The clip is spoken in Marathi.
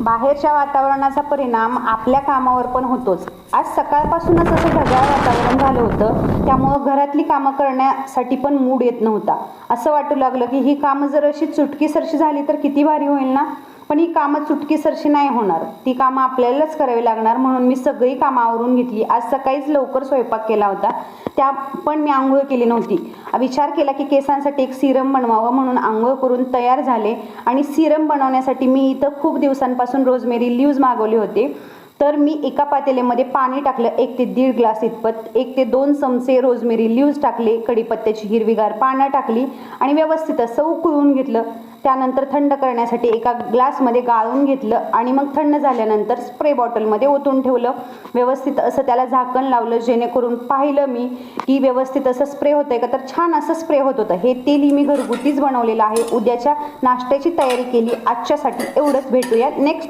बाहेरच्या वातावरणाचा परिणाम आपल्या कामावर पण होतोच. आज सकाळपासूनच असं ढगाळ वातावरण झालं होतं त्यामुळं घरातली कामं करण्यासाठी पण मूड येत नव्हता. असं वाटू लागलं की ही कामं जर अशी चुटकीसरशी झाली तर किती भारी होईल ना? पण ही कामं चुटकीसरशी नाही होणार. ती कामं आपल्यालाच करावी लागणार म्हणून मी सगळी कामं आवरून घेतली. आज सकाळीच लवकर स्वयंपाक केला होता. त्या पण मी आंघोळ केली नव्हती. विचार केला की केसांसाठी एक सिरम बनवावं म्हणून आंघोळ करून तयार झाले आणि सिरम बनवण्यासाठी मी इथं खूप दिवसांपासून रोजमेरी लीव्ज मागवले होते. तर मी एका पातेल्यामध्ये पाणी टाकलं. एक ते दीड ग्लास इतपत. एक ते दोन चमचे रोजमेरी लीव्ज टाकले. कढीपत्त्याची हिरवीगार पानं टाकली आणि व्यवस्थित असं उकळून घेतलं. त्यानंतर थंड करण्यासाठी एका ग्लासमध्ये गाळून घेतलं आणि मग थंड झाल्यानंतर स्प्रे बॉटलमध्ये ओतून ठेवलं. व्यवस्थित असं त्याला झाकण लावलं जेणेकरून पाहिलं मी की व्यवस्थित असं स्प्रे होतं आहे का? तर छान असं स्प्रे होत होतं. हे तेलही मी घरगुतीच बनवलेलं आहे. उद्याच्या नाश्त्याची तयारी केली. आजच्यासाठी एवढंच. भेटूया नेक्स्ट